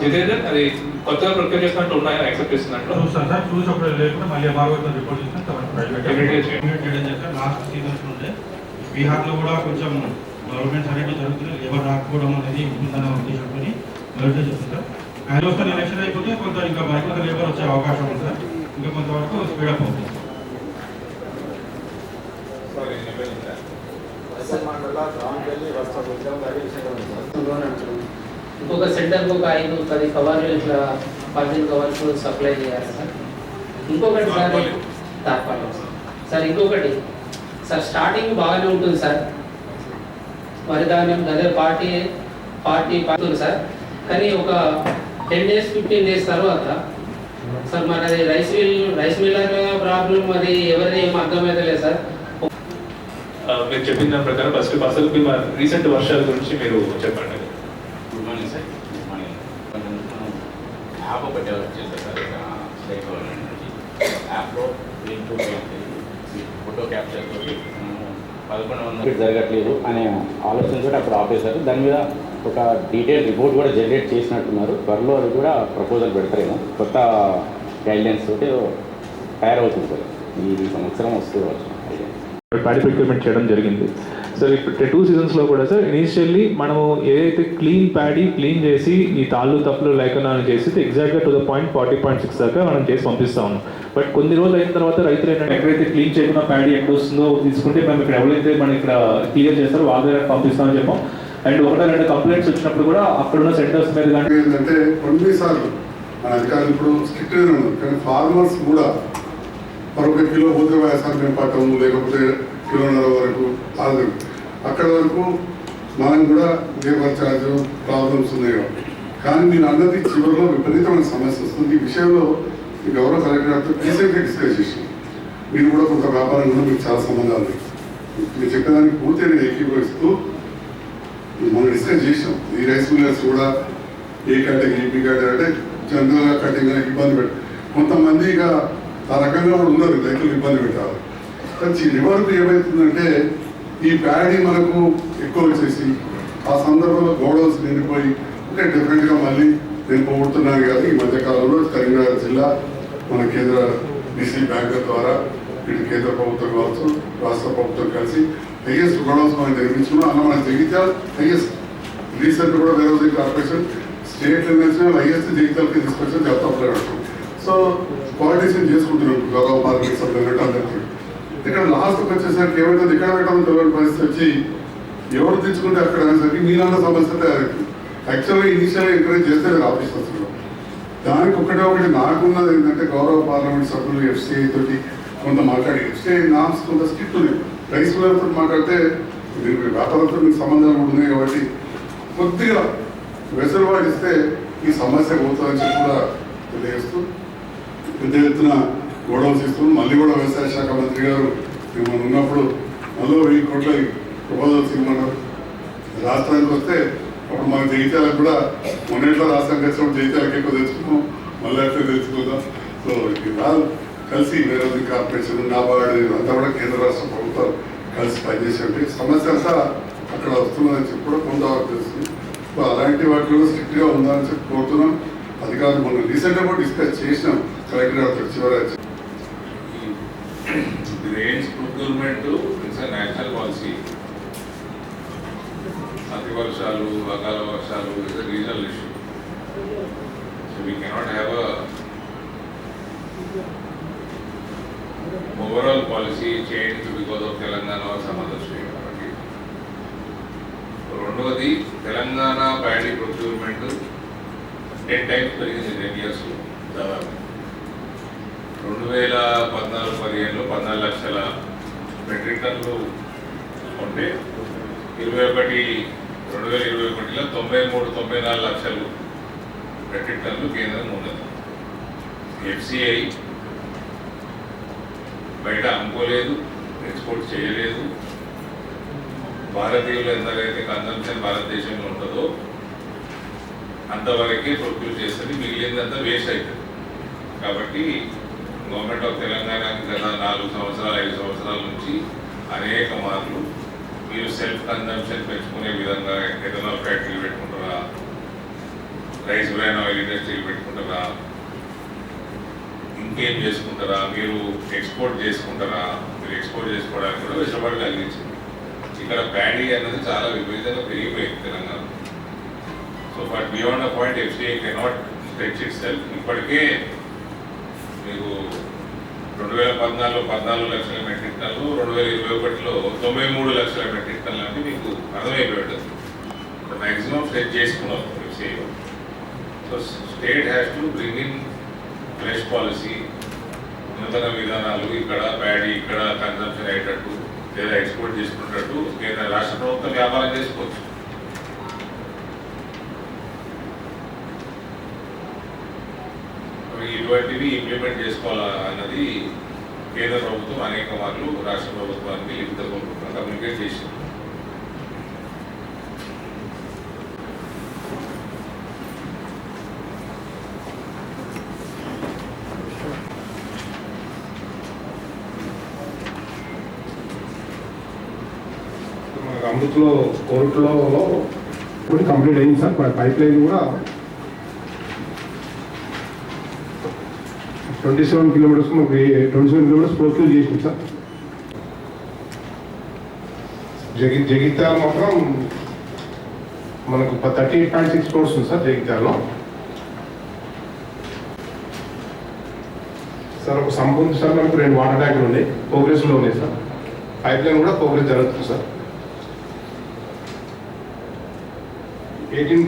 జితేందర్ అది కొత్తగా ప్రొక్యూర్ చేసినట్టు ఉన్నాయా? యాక్సెప్ట్ చేస్తున్నట్లు చూస్తాను సార్ చూసి ఒకటి లేకుండా మళ్ళీ భాగవతం రిపోర్ట్ చేస్తాను తర్వాత ప్రైవేట్ Immediate చేయండి. ఇమీడియట్ చేయడం చేస్తాను లాస్ట్ సీజన్స్ ఉండే. బీహార్లో కూడా కొంచెం గవర్నమెంట్ అనేది జరుగుతుంది ఎవరు రాకపోవడం అనేది ఉందన్న ఉద్దేశంతో మొదటి చేస్తాం సార్ ఆయన వస్తే ఎలక్షన్ అయిపోతే కొంత ఇంకా మరికొంత లేబర్ వచ్చే అవకాశం ఉంది సార్. ఇంకా కొంతవరకు స్పీడప్ అవుతుంది. ఇంకొక సెంటర్కి ఒక ఐదు పది కవర్లు ఇట్లా పదిహేను కవర్స్ సప్లై చేయాలి సార్. ఇంకొకటి సార్ తాపాలి. సార్ ఇంకొకటి. సార్ స్టార్టింగ్ బాగానే ఉంటుంది సార్. వరి ధాన్యం అదే పార్టీ పార్టీ పాడుతుంది సార్. కానీ ఒక టెన్ డేస్ ఫిఫ్టీన్ డేస్ తర్వాత సార్ మరి అది rice mill rice miller problem అది ఎవరిది ఏం అర్థమైతే లేదు సార్. మీరు చెప్పిన దాని ప్రకారం ఫస్ట్ అసలు మీ రీసెంట్ వర్షాల గురించి మీరు చెప్పండి. Good morning sir good morning app ఒకటి వచ్చేసారు సార్ స్టేట్ గవర్నమెంట్ నుంచి యాప్లో ఫోటో క్యాప్చర్ పదకొండు వందల. జరగట్లేదు అనే ఆలోచనతో అప్పుడు ఆపేశారు. దాని మీద ఒక డీటెయిల్ రిపోర్ట్ కూడా జనరేట్ చేసినట్టున్నారు. త్వరలో అది కూడా ప్రపోజల్ పెడతారేమో. కొత్త గైడ్లైన్స్ తోటి తయారవుతుంది సార్ ఈ సంవత్సరం వస్తూ వచ్చు ప్యాడీ ప్రొక్యూర్మెంట్ చేయడం జరిగింది. సార్ ఇప్పుడు టూ సీజన్స్లో కూడా సార్ ఇనీషియల్లీ మనము ఏదైతే క్లీన్ ప్యాడీ క్లీన్ చేసి ఈ తాళ్ళు తప్పులు లేకుండా చేసి ఎగ్జాక్ట్గా to the point forty point six దాకా మనం చేసి పంపిస్తా ఉన్నాం. బట్ కొన్ని రోజులు అయిన తర్వాత రైతులు ఏంటంటే ఎక్కడైతే క్లీన్ చేయకుండా ప్యాడీ ఎక్కడ వస్తుందో తీసుకుంటే మేము ఇక్కడ ఎవరైతే మనం ఇక్కడ క్లియర్ చేస్తారో వాళ్ళ దగ్గర పంపిస్తామని చెప్పాం. అండ్ ఒకటో రెండు కంప్లైంట్స్ వచ్చినప్పుడు కూడా అక్కడున్న సెంటర్స్ మీద కానీ ఏంటంటే కొన్నిసార్లు మన అధికారులు ఇప్పుడు స్ట్రిక్ట్ కానీ ఫార్మర్స్ కూడా మరొక కిలో పోతే వ్యవసాయం పట్టము లేకపోతే కిలోన్నర వరకు ఆదు అక్కడ వరకు మనం కూడా లేబర్ ఛార్జ్ ప్రాబ్లమ్స్ ఉన్నాయి. కాబట్టి. కానీ నేను అన్నది చివరిలో విపరీతమైన సమస్య వస్తుంది. ఈ విషయంలో ఈ గౌరవ కలెక్టర్తో గారితో డిస్కస్ చేసి మీరు కూడా కొంత వ్యాపారం కూడా మీకు చాలా సంబంధాలు ఉన్నాయి. మీరు చెప్పేదానికి పూర్తిగా నేను ఏకీభవిస్తూ మనం డిస్కస్ చేసాం ఈ రైస్ మిల్లర్స్ కూడా ఏ కేటగిరీ బి కేటగిరీ అంటే జనరల్గా కటింగ్ ఇబ్బంది పెట్టారు కొంతమంది ఇక ఆ రకంగా కూడా ఉన్నారు రైతులు ఇబ్బంది పెట్టారు కానీ రివర్క్ ఏమవుతుందంటే ఈ ప్యాడీ మనకు ఎక్కువ వచ్చేసి ఆ సందర్భంలో గోడౌన్స్ నిండిపోయి అంటే డిఫరెంట్గా మళ్ళీ నేను పోగొడుతున్నాను కానీ ఈ మధ్యకాలంలో కరీంనగర్ జిల్లా మన కేంద్ర డిసి బ్యాంకుల ద్వారా ఇటు కేంద్ర ప్రభుత్వం కావచ్చు రాష్ట్ర ప్రభుత్వం కలిసి హైయెస్ట్ గోడౌన్స్ మనం నిర్మించుకున్నాం. అన్న మన జగిత్యాల హైయెస్ట్ రీసెంట్ కూడా వేరే కార్పొరేషన్ స్టేట్ నేషనల్ హైయెస్ట్ జగిత్యాలకి తీసుకొచ్చి డెవలప్లో సో కోఆర్డినేషన్ చేసుకుంటున్నారు గౌరవ పార్లమెంట్ సభ్యులు అందరికీ ఇక్కడ లాస్ట్ వచ్చేసరికి ఏమైతుంది ఇక్కడ పెట్టడం తెలియని పరిస్థితి వచ్చి ఎవరు తెచ్చుకుంటే అక్కడ అనేసరికి మీలాంటి సమస్య తయారైంది యాక్చువల్గా ఇనిషియల్ ఎంకరేజ్ చేస్తే ఆఫీస్ ఆఫీసర్స్లో దానికి ఒకటే ఒకటి నాకున్నది ఏంటంటే గౌరవ పార్లమెంట్ సభ్యులు ఎఫ్సిఐ తోటి కొంత మాట్లాడి ఎఫ్సిఐ నామ్స్ కొంత స్ట్రిక్ట్ ఉన్నాయి. రైస్ మిల్లర్తో మాట్లాడితే మీరు వ్యాపారంతో మీకు సంబంధాలు ఉన్నాయి కాబట్టి కొద్దిగా వెసులుబాటు ఇస్తే ఈ సమస్య పోతుందని చెప్పి కూడా తెలియజేస్తూ పెద్ద ఎత్తున గోడౌన్స్ ఇస్తున్నాం మళ్ళీ కూడా వ్యవసాయ శాఖ మంత్రి గారు మిమ్మల్ని ఉన్నప్పుడు మళ్ళీ వెయ్యి కోట్ల ప్రపోజల్స్ ఇవ్వమన్నారు. రాష్ట్రానికి వస్తే అప్పుడు మన జగిత్యాలకు కూడా మొన్నట్లో రాష్ట్రానికి వచ్చినప్పుడు జగిత్యాలకు ఎక్కువ తెచ్చుకున్నాం. మళ్ళీ అట్లే తెచ్చుకుందాం. సో ఇది రాదు కలిసి వేరే కార్పొరేషన్ నాబార్డు అంతా కూడా కేంద్ర రాష్ట్ర ప్రభుత్వాలు కలిసి పనిచేసేవి సమస్య అంతా అక్కడ వస్తున్నదని చెప్పి కూడా కొంతవరకు తెలుస్తుంది. సో అలాంటి వాటిలో స్ట్రిక్ట్గా ఉందని చెప్పి కోరుతున్నాం. అధికారులు మనం రీసెంట్గా కూడా డిస్కస్ చేసినాం. కలెక్టర్ డాక్టర్ శివరాజ్ ఇది ప్రొక్యూర్మెంట్ ఇట్స్ నేషనల్ పాలసీ అతి వర్షాలు అకాల వర్షాలు it's regional issue so we cannot have a overall policy change because of Telangana సమాదర్శం కాబట్టి రెండవది Telangana paddy procurement ten times పెరిగింది టెన్ ఇయర్స్ దాదాపు రెండు వేల పద్నాలుగు పదిహేనులో పద్నాలుగు లక్షల మెట్రిక్ టన్నులు ఉంటే ఇరవై ఒకటి రెండు వేల ఇరవై ఒకటిలో తొంభై మూడు తొంభై నాలుగు లక్షలు మెట్రిక్ టన్నులు కేంద్రం ఉన్నది. ఎఫ్సిఐ బయట అమ్ముకోలేదు ఎక్స్పోర్ట్ చేయలేదు. భారతీయులు ఎంతకైతే కన్సంప్షన్ భారతదేశంలో ఉంటుందో అంతవరకే ప్రొక్యూర్ చేస్తుంది మిగిలిందంతా వేస్ట్ అవుతుంది. కాబట్టి గవర్నమెంట్ ఆఫ్ తెలంగాణకి గత నాలుగు సంవత్సరాలు ఐదు సంవత్సరాల నుంచి అనేక మార్లు మీరు సెల్ఫ్ కన్జంప్షన్ పెంచుకునే విధంగా ఎథనాల్ ఫ్యాక్టరీలు పెట్టుకుంటారా రైస్ బ్రాన్ ఆయిల్ ఇండస్ట్రీలు పెట్టుకుంటారా ఇంకేం చేసుకుంటారా మీరు ఎక్స్పోర్ట్ చేసుకుంటారా మీరు ఎక్స్పోర్ట్ చేసుకోవడానికి కూడా వెసులుబాటు కలిగించింది. ఇక్కడ ప్యాడీ అనేది చాలా విపరీతంగా పెరిగిపోయింది Telangana so but beyond a point FCI cannot stretch itself ఇప్పటికే మీకు రెండు వేల పద్నాలుగులో పద్నాలుగు లక్షల మెట్రిక్ టన్లు రెండు వేల ఇరవై ఒకటిలో తొంభై మూడు లక్షల మెట్రిక్ టన్లు అంటే మీకు అర్థమైపోయాడు మ్యాక్సిమం స్టేట్ చేసుకున్నాం FCI so state has to bring in fresh policy నూతన విధానాలు ఇక్కడ ప్యాడీ ఇక్కడ కన్సంప్షన్ అయ్యేటట్టు లేదా ఎక్స్పోర్ట్ చేసుకునేటట్టు లేదా రాష్ట్ర ప్రభుత్వం వ్యాపారం చేసుకోవచ్చు. ఇటువంటివి ఇంప్లిమెంట్ చేసుకోవాలా అన్నది కేంద్ర ప్రభుత్వం అనేక మార్లు రాష్ట్ర ప్రభుత్వానికి లిఖిత రూపంలో కమ్యూనికేట్ చేసింది. అమృత్లో కోర్టులో కూడా కంప్లీట్ అయింది సార్. పైప్ లైన్ కూడా ట్వంటీ సెవెన్ కిలోమీటర్స్ మాకు ట్వంటీ సెవెన్ కిలోమీటర్స్ ప్రొక్యూర్ చేసింది సార్. జగి జగిత్యాల మాత్రం మనకు thirty eight point six crores ఉంది సార్ జగిత్యాలలో. సార్ ఒక సంపూర్ణ సార్ మనకు రెండు వాటర్ ట్యాంకులు ఉన్నాయి. ప్రోగ్రెస్లో ఉన్నాయి సార్. పైప్ లైన్ కూడా ప్రోగ్రెస్ జరుగుతుంది సార్. ఎయిటీన్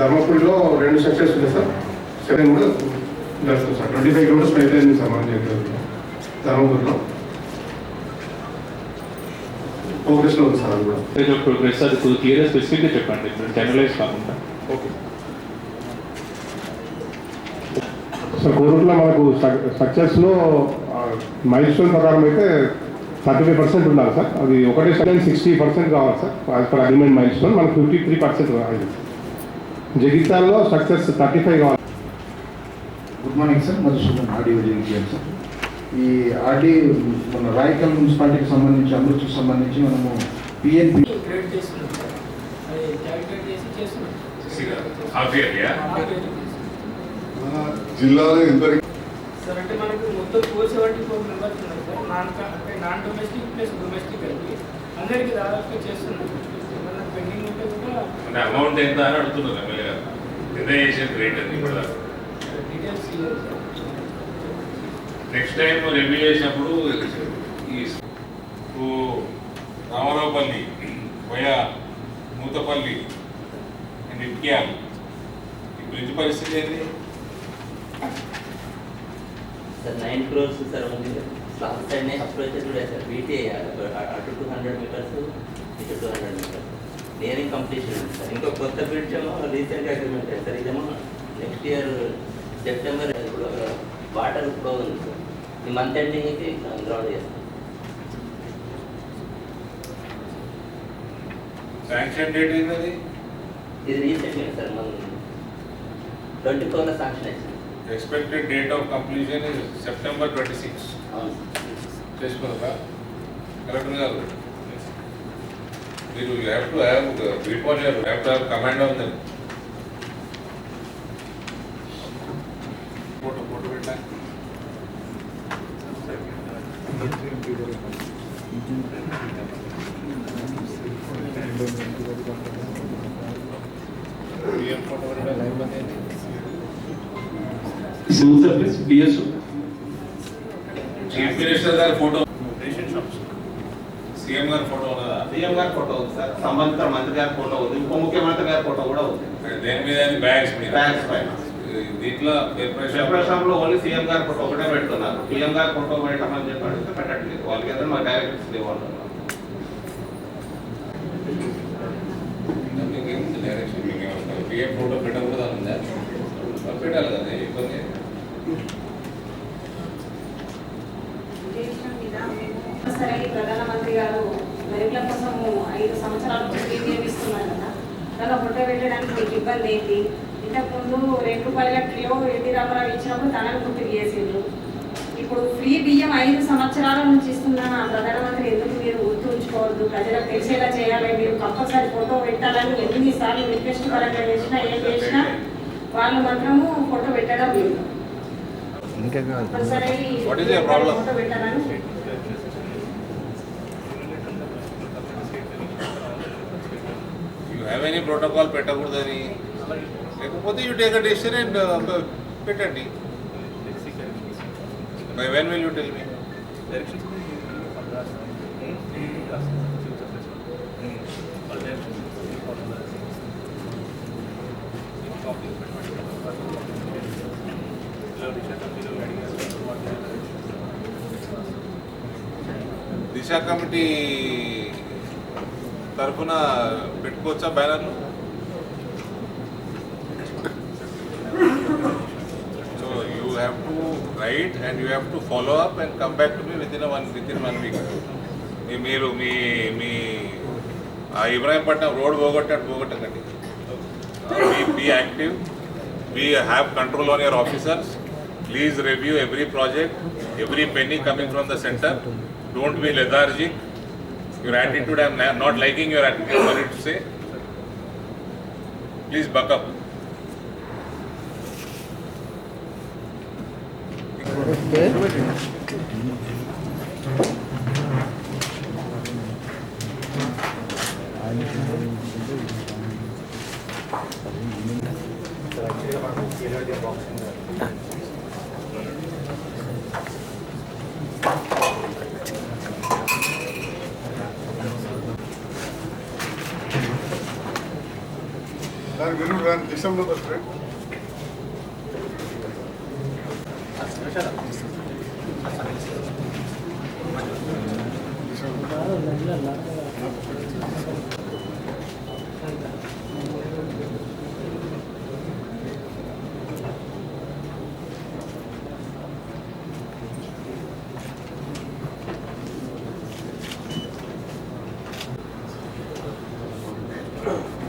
ధర్మపురిలో రెండు సెక్షన్స్ ఉన్నాయి సార్. సెవెన్ కూడా జరుగుతుంది సార్. ట్వంటీ ఫైవ్ కిలోమీటర్స్ ఉంది సార్ మన దగ్గర ధర్మపురిలో. ప్రోగ్రెస్లో ఉంది సార్ అది కూడా. ప్రోగ్రెస్ అది కొద్దిగా క్లియర్గా స్పెసిఫిక్గా చెప్పండి. జనరలైజ్ కాకుండా. ఓకే సో కోరుట్లో మనకు స్ట్రక్చర్స్లో మైల్ స్టోన్ ప్రకారం అయితే థర్టీ ఫైవ్ పర్సెంట్ ఉండాలి సార్. అది ఒకటే సెకండ్ సిక్స్టీ పర్సెంట్ కావాలి sir. As per agreement milestone మనకు ఫిఫ్టీ త్రీ పర్సెంట్ కావాలి జగిత్యాల్లో స్ట్రక్చర్స్ థర్టీ ఫైవ్ కావాలి. Good morning sir Madhusudan RD Vijayan sir ఈ ఆర్డీ మన రాయకల్ మున్సిపాలిటీకి సంబంధించి అమృత్కి సంబంధించి మనము పిఎన్పి జిల్లాలో ఎంత సార్ అంటే మనకు మొత్తం ఫోర్ సెవెంటీ ఫోర్ మెంబర్స్ ఉన్నారు సార్ నాన్ అంటే నాన్ డొమెస్టిక్ ప్లస్ డొమెస్టిక్ కలిపి అందరికీ దాదాపుగా చేస్తున్నాం ఏమన్నా పెండింగ్ ఉంటే కూడా అంటే అమౌంట్ ఎంత అని అడుగుతున్నారు ఎమ్మెల్యే గారు. ఎంత చేసిన రేట్ ఇప్పుడు ఇవ్వాలి సార్ నెక్స్ట్ టైం రివ్యూ చేసినప్పుడు ఈ ఓ రామారావుపల్లి పోయా మూతపల్లి అండ్ ఇట్కియాల్. ఈ బ్రిడ్జ్ పరిస్థితి ఏంటి సార్ నైన్ క్రోర్స్ సార్ ఉంది. స్లాబ్ సైడ్ అప్రోచెస్ కూడా సార్ బీటీ అటు టూ హండ్రెడ్ మీటర్స్ ఇటు two hundred metres nearing completion ఉంది సార్ ఇంకో కొత్త బ్రిడ్జ్ ఏమో రీసెంట్ అగ్రిమెంట్ సార్ ఇదేమో నెక్స్ట్ ఇయర్ సెప్టెంబర్ ఇప్పుడు వాటర్ ఫ్లో ఉంది సార్ ఈ మంత్ ఎండింగ్కి గ్రౌండ్ చేస్తాం. శాంక్షన్ డేట్ ఏంటది? ఇది రీసెంట్ సార్ మన ట్వంటీ ఫోర్లో శాంక్షన్ అయింది expected date of completion September twenty six చేసుకున్నారా కలెక్టర్ గారు మీరు have to have beat what have to have command on them photo photo పెట్టా ఫోటో పెట్టా civil service DSO chief minister గారి photo CM గారి photo ఉన్నదా? CM గారి photo ఉంది సార్. సంబంధిత మంత్రి గారి ఫోటో ఉంది. ఉప ముఖ్యమంత్రి గారి ఫోటో కూడా ఉంది. దేని మీద బ్యాగ్స్ మీద. బ్యాగ్స్ పైన. దీంట్లో ప్రిపరేషన్. సెపరేషన్లో ఓన్లీ సీఎం గారి ఫోటో ఒకటే పెడుతున్నారు. సీఎం గారి ఫోటో పెట్టమని చెప్పి అడిగితే పెట్టట్లేదు. వాళ్ళకి ఏదైనా మా డైరెక్టర్స్ పిఎం ఫోటో పెట్టడం కూడా ఉందా? మరి పెట్టాలి కదా ఇబ్బంది సరే ప్రధానమంత్రి గారు మహిళల కోసము ఐదు సంవత్సరాలు ప్రీమియం ఇస్తున్నారు కదా. దానిలో పుట్ట పెట్టడానికి మీకు ఇబ్బంది ఏంటి? ఇంతకుముందు రెండు రూపాయల కిలో ఎన్టీ రామారావు ఇచ్చినప్పుడు తనను గుర్తు చేసిండ్రు. ఇప్పుడు ఫ్రీ బియ్యం ఐదు సంవత్సరాల నుంచి ఇస్తున్న ప్రధానమంత్రి ఎందుకు మీరు గుర్తుంచుకోవద్దు ప్రజలకు తెలిసేలా చేయాలి. మీరు కంపల్సరీ ఫోటో పెట్టాలని ఎన్నిసార్లు రిక్వెస్ట్ పరంగా చేసినా ఏం చేసినా వాళ్ళు మాత్రము ఫోటో పెట్టడం లేదు? ఫోటో పెట్టాలని యూ హ్యావ్ ఎనీ ప్రోటోకాల్ పెట్టకూడదని. లేకపోతే you take a decision and పెట్టండి. By when will you tell me Disha committee తరఫున పెట్టుకోవచ్చా బ్యానర్లు? So you have to write and you have to follow up and come back to me within one within one week మీరు మీ మీ ఆ Ibrahimpatnam road పోగొట్టినట్టు పోగొట్టకండి. Be active be have control on your officers please review every project every penny coming from the centre don't be lethargic your attitude i'm not liking your attitude sorry to say please buck up నాకు తెలియదు కానీ December వస్తాయి December